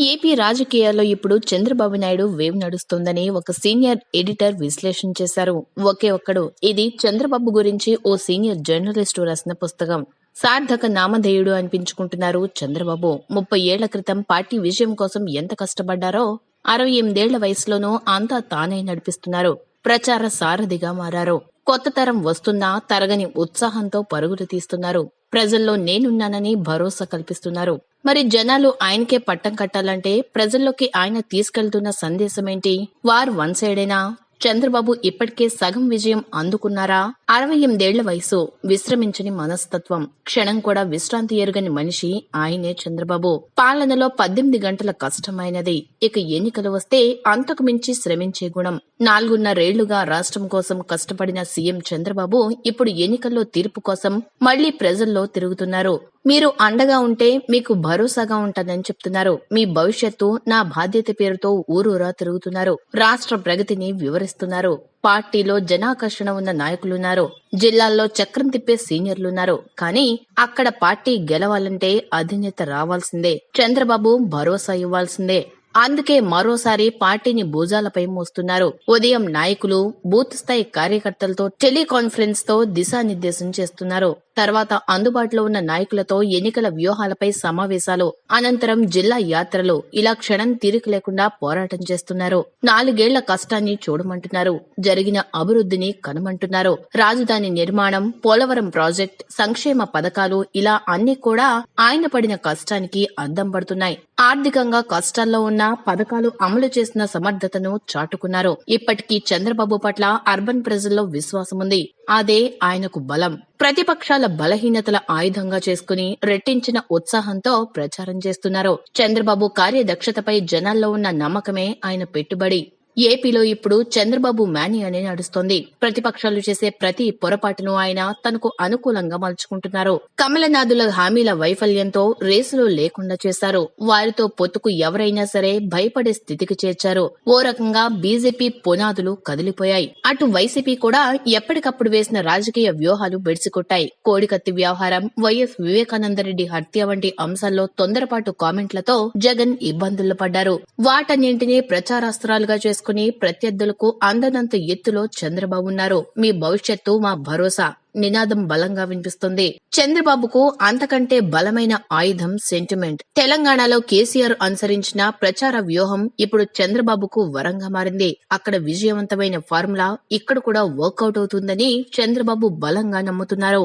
AP రాజకీయాల్లో ఇప్పుడు Chandrababu Naidu wave నడుస్తోందని ఒక సీనియర్ ఎడిటర్ విశ్లేషణ చేశారు. ఒకే ఒక్కడు. ఇది చంద్రబాబు గురించి ఓ సీనియర్ జర్నలిస్టు రాసిన పుస్తకం. సార్థక నామధేయుడు అనిపించుకుంటున్నారు చంద్రబాబు. ముప్పై ఏళ్ళ క్రితం పార్టీ విజయం కోసం ఎంత కష్టపడ్డారో అరవై ఎనిమిదేళ్ళ వయసులోనూ అంతా తానే నడిపిస్తున్నారు. ప్రచార సారథిగా మారారు. కొత్త తరం వస్తున్నా తరగని ఉత్సాహంతో పరుగులు తీస్తున్నారు. ప్రజల్లో నేనున్నానని భరోసా కల్పిస్తున్నారు. మరి జనాలు ఆయనకే పట్టం కట్టాలంటే ప్రజల్లోకి ఆయన తీసుకెళ్తున్న సందేశం ఏంటి వార్ వన్ సైడేనా? చంద్రబాబు ఇప్పటికే సగం విజయం అందుకున్నారా? అరవై ఎనిమిదేళ్ళ వయసు విశ్రమించని మనస్తత్వం క్షణం కూడా విశ్రాంతి ఎరుగని మనిషి ఆయనే చంద్రబాబు. పాలనలో పద్దెనిమిది గంటల కష్టమైనది. ఇక ఎన్నికలు వస్తే అంతకు మించి శ్రమించే గుణం. నాలుగున్నరేళ్ళుగా రాష్ట్రం కోసం కష్టపడిన సీఎం చంద్రబాబు ఇప్పుడు ఎన్నికల్లో తీర్పు కోసం మళ్ళీ ప్రజల్లో తిరుగుతున్నారు. మీరు అండగా ఉంటే మీకు భరోసాగా ఉంటుందని చెప్తున్నారు. మీ భవిష్యత్తు నా బాధ్యత పేరుతో ఊరూరా తిరుగుతున్నారు. రాష్ట్ర ప్రగతిని వివరిస్తున్నారు. పార్టీలో జనాకర్షణ ఉన్న నాయకులున్నారు. జిల్లాల్లో చక్రం తిప్పే సీనియర్లున్నారు. కానీ అక్కడ పార్టీ గెలవాలంటే అధినేత రావాల్సిందే. చంద్రబాబు భరోసా ఇవ్వాల్సిందే. అందుకే మరోసారి పార్టీని భుజాలపై మోస్తున్నారు. ఉదయం నాయకులు బూత్ స్థాయి కార్యకర్తలతో టెలికాన్ఫరెన్స్తో దిశానిర్దేశం చేస్తున్నారు. తర్వాత అందుబాటులో ఉన్న నాయకులతో ఎన్నికల వ్యూహాలపై సమావేశాలు అనంతరం జిల్లా యాత్రలు ఇలా క్షణం తీరిక లేకుండా పోరాటం చేస్తున్నారు. నాలుగేళ్ళ కష్టాన్ని చూడమంటున్నారు. జరిగిన అభివృద్ధిని కనమంటున్నారు. రాజధాని నిర్మాణం పోలవరం ప్రాజెక్ట్ సంక్షేమ పథకాలు ఇలా అన్ని కూడా ఆయన పడిన కష్టానికి అద్దం పడుతున్నాయి. ఆర్థికంగా కష్టాల్లో ఉన్న పథకాలు అమలు చేసిన సమర్థతను చాటుకున్నారు. ఇప్పటికీ చంద్రబాబు పట్ల అర్బన్ ప్రజల్లో విశ్వాసం ఉంది అదే ఆయనకు బలం. ప్రతిపక్షాల బలహీనతల ఆయుధంగా చేసుకుని రెట్టించిన ఉత్సాహంతో ప్రచారం చేస్తున్నారు. చంద్రబాబు కార్యదక్షతపై జనాల్లో ఉన్న నమ్మకమే ఆయన పెట్టుబడి. ఏపీలో ఇప్పుడు చంద్రబాబు మేనియానే నడుస్తోంది. ప్రతిపక్షాలు చేసే ప్రతి పొరపాటును ఆయన తనకు అనుకూలంగా మలుచుకుంటున్నారు. కమలనాథుల హామీల వైఫల్యంతో రేసులో లేకుండా చేశారు. వారితో పొత్తుకు ఎవరైనా సరే భయపడే స్థితికి చేర్చారు. ఓ రకంగా బీజేపీ పునాదులు కదిలిపోయాయి. అటు వైసీపీ కూడా ఎప్పటికప్పుడు వేసిన రాజకీయ వ్యూహాలు బెడిసికొట్టాయి కోడికత్తి వ్యవహారం వైఎస్ వివేకానందరెడ్డి హత్య వంటి అంశాల్లో తొందరపాటు కామెంట్లతో జగన్ ఇబ్బందులు పడ్డారు. వాటన్నింటినీ ప్రచారాస్త్రాలుగా చేసుకుని ప్రత్యర్థులకు అందనంత ఎత్తులో చంద్రబాబు ఉన్నారు. మీ భవిష్యత్తు మా భరోసా. నినాదం బలంగా వినిపిస్తుంది. చంద్రబాబుకు అంతకంటే బలమైన ఆయుధం సెంటిమెంట్ తెలంగాణలో కేసీఆర్ అనుసరించిన ప్రచార వ్యూహం ఇప్పుడు చంద్రబాబుకు వరంగా మారింది. అక్కడ విజయవంతమైన ఫార్ములా ఇక్కడ కూడా వర్కౌట్ అవుతుందని చంద్రబాబు బలంగా నమ్ముతున్నారు.